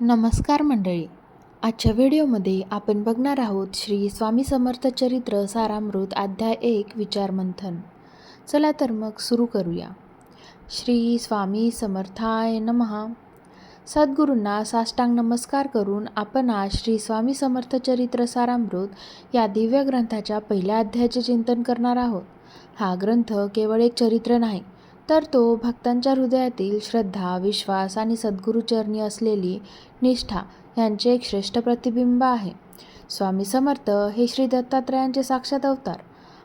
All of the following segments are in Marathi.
नमस्कार मंडळी. आजच्या व्हिडिओमध्ये आपण बघणार आहोत श्री स्वामी समर्थ चरित्र सारामृत अध्याय एक विचार मंथन. चला तर मग सुरू करूया. श्री स्वामी समर्थाय नमहा सद्गुरूंना साष्टांग नमस्कार करून आपण आज श्री स्वामी समर्थ चरित्र सारामृत या दिव्य ग्रंथाच्या पहिल्या अध्यायाचे चिंतन करणार आहोत. हा ग्रंथ केवळ एक चरित्र नाही तर तो भक्तांच्या हृदयातील श्रद्धा विश्वास आणि सद्गुरुचरणी असलेली निष्ठा यांचे एक श्रेष्ठ प्रतिबिंब आहे. स्वामी समर्थ हे श्री दत्तात्रयांचे साक्षात अवतार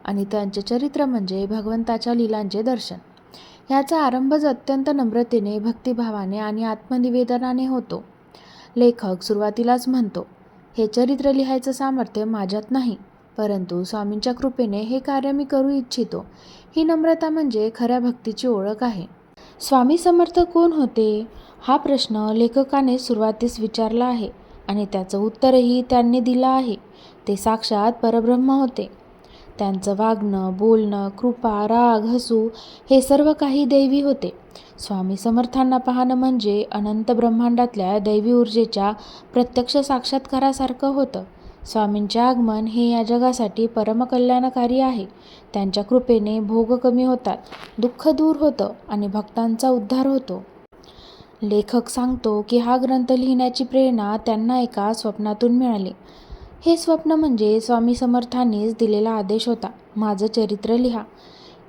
आणि त्यांचे चरित्र म्हणजे भगवंताच्या लीलांचे दर्शन. ह्याचा आरंभच अत्यंत नम्रतेने भक्तिभावाने आणि आत्मनिवेदनाने होतो. लेखक सुरुवातीलाच म्हणतो हे चरित्र लिहायचं सामर्थ्य माझ्यात नाही. परंतु स्वामींच्या कृपेने हे कार्य मी करू इच्छितो. ही नम्रता म्हणजे खऱ्या भक्तीची ओळख आहे. स्वामी समर्थ कोण होते? हा प्रश्न लेखकाने सुरुवातीस विचारला आहे आणि त्याचं उत्तरही त्यांनी दिलं आहे. ते साक्षात परब्रह्म होते. त्यांचं वागणं बोलणं कृपा राग हसू हे सर्व काही दैवी होते. स्वामी समर्थांना पाहणं म्हणजे अनंत ब्रह्मांडातल्या दैवी ऊर्जेच्या प्रत्यक्ष साक्षात्कारासारखं होतं. स्वामींचे आगमन हे या जगासाठी परमकल्याणकारी आहे. त्यांच्या कृपेने भोग कमी होतात दुःख दूर होतं आणि भक्तांचा उद्धार होतो. लेखक सांगतो की हा ग्रंथ लिहिण्याची प्रेरणा त्यांना एका स्वप्नातून मिळाली. हे स्वप्न म्हणजे स्वामी समर्थांनीच दिलेला आदेश होता माझं चरित्र लिहा.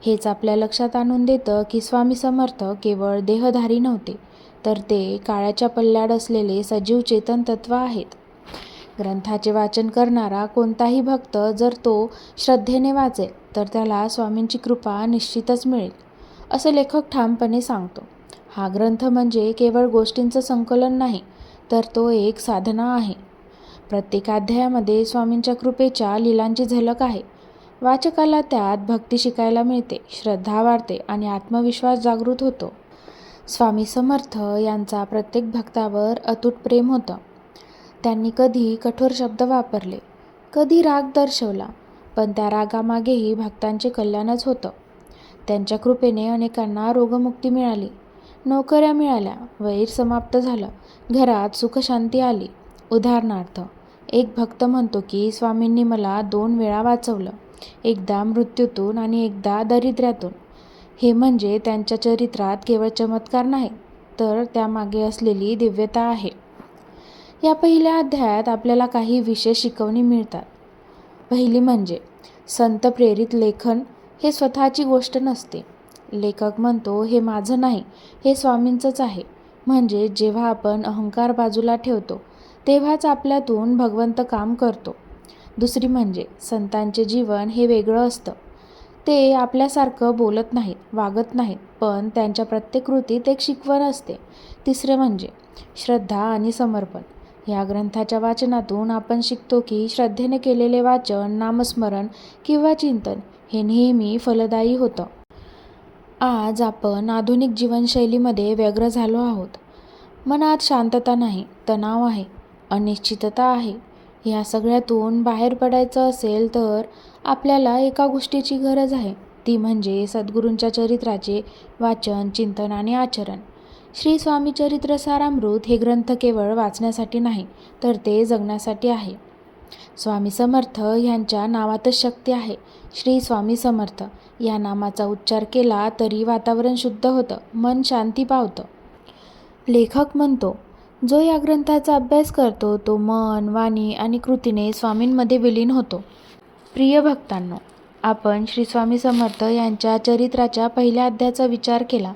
हेच आपल्या लक्षात आणून देतं की स्वामी समर्थ केवळ देहधारी नव्हते तर ते काळाच्या पल्ल्याड असलेले सजीव चेतन तत्व आहेत. ग्रंथाचे वाचन करणारा कोणताही भक्त जर तो श्रद्धेने वाचेल तर त्याला स्वामींची कृपा निश्चितच मिळेल असं लेखक ठामपणे सांगतो. हा ग्रंथ म्हणजे केवळ गोष्टींचं संकलन नाही तर तो एक साधना आहे. प्रत्येक अध्यायामध्ये स्वामींच्या कृपेच्या लीलांची झलक आहे. वाचकाला त्यात भक्ती शिकायला मिळते श्रद्धा वाढते आणि आत्मविश्वास जागृत होतो. स्वामी समर्थ यांचा प्रत्येक भक्तावर अतूट प्रेम होतं. त्यांनी कधी कठोर शब्द वापरले. कधी राग दर्शवला पण त्या रागामागेही भक्तांचे कल्याणच होतं. त्यांच्या कृपेने अनेकांना रोगमुक्ती मिळाली. नोकऱ्या मिळाल्या वैर समाप्त झालं घरात सुखशांती आली. उदाहरणार्थ एक भक्त म्हणतो की स्वामींनी मला दोन वेळा वाचवलं एकदा मृत्यूतून आणि एकदा दरिद्र्यातून. हे म्हणजे त्यांच्या चरित्रात केवळ चमत्कार नाही तर त्यामागे असलेली दिव्यता आहे. या पहिल्या अध्यायात आपल्याला काही विशेष शिकवणी मिळतात. पहिली म्हणजे संत प्रेरित लेखन हे स्वतःची गोष्ट नसते. लेखक म्हणतो हे माझं नाही हे स्वामींचंच आहे. म्हणजे जेव्हा आपण अहंकार बाजूला ठेवतो तेव्हाच आपल्यातून भगवंत काम करतो. दुसरी म्हणजे संतांचे जीवन हे वेगळं असतं. ते आपल्यासारखं बोलत नाहीत वागत नाहीत पण त्यांच्या प्रत्येक कृतीत एक शिकवण असते. तिसरं म्हणजे श्रद्धा आणि समर्पण. या ग्रंथाच्या वाचनातून आपण शिकतो की श्रद्धेने केलेले वाचन नामस्मरण किंवा चिंतन हे नेहमी फलदायी होतं. आज आपण आधुनिक जीवनशैलीमध्ये व्यग्र झालो आहोत. मनात शांतता नाही तणाव आहे अनिश्चितता आहे. या सगळ्यातून बाहेर पडायचं असेल तर आपल्याला एका गोष्टीची गरज आहे. ती म्हणजे सद्गुरूंच्या चरित्राचे वाचन चिंतन आणि आचरण. श्री स्वामी चरित्र सारामृत हे ग्रंथ केवळ वाचण्यासाठी नाही तर ते जगण्यासाठी आहे. स्वामी समर्थ ह्यांच्या नावातच शक्ती आहे. श्री स्वामी समर्थ या नामाचा उच्चार केला तरी वातावरण शुद्ध होतं मन शांती पावतं. लेखक म्हणतो जो या ग्रंथाचा अभ्यास करतो तो मन वाणी आणि कृतीने स्वामींमध्ये विलीन होतो. प्रिय भक्तांनो आपण श्री स्वामी समर्थ यांच्या चरित्राच्या पहिल्या अध्यायाचा विचार केला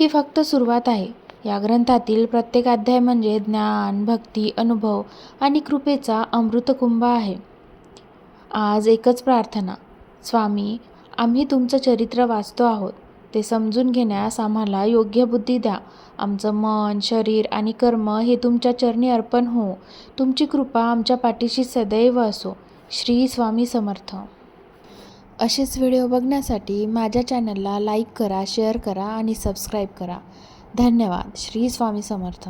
ही फक्त सुरुवात आहे. या ग्रंथातील प्रत्येक अध्याय म्हणजे ज्ञान भक्ती अनुभव आणि कृपेचा अमृतकुंभ आहे. आज एकच प्रार्थना. स्वामी आम्ही तुमचं चरित्र वाचतो आहोत. ते समजून घेण्यास आम्हाला योग्य बुद्धी द्या. आमचं मन शरीर आणि कर्म हे तुमच्या चरणी अर्पण हो तुमची कृपा आमच्या पाठीशी सदैव असो. श्री स्वामी समर्थ. असेच व्हिडिओ बघण्यासाठी माझ्या चॅनलला लाईक करा शेअर करा आणि सबस्क्राईब करा. धन्यवाद. श्री स्वामी समर्थ.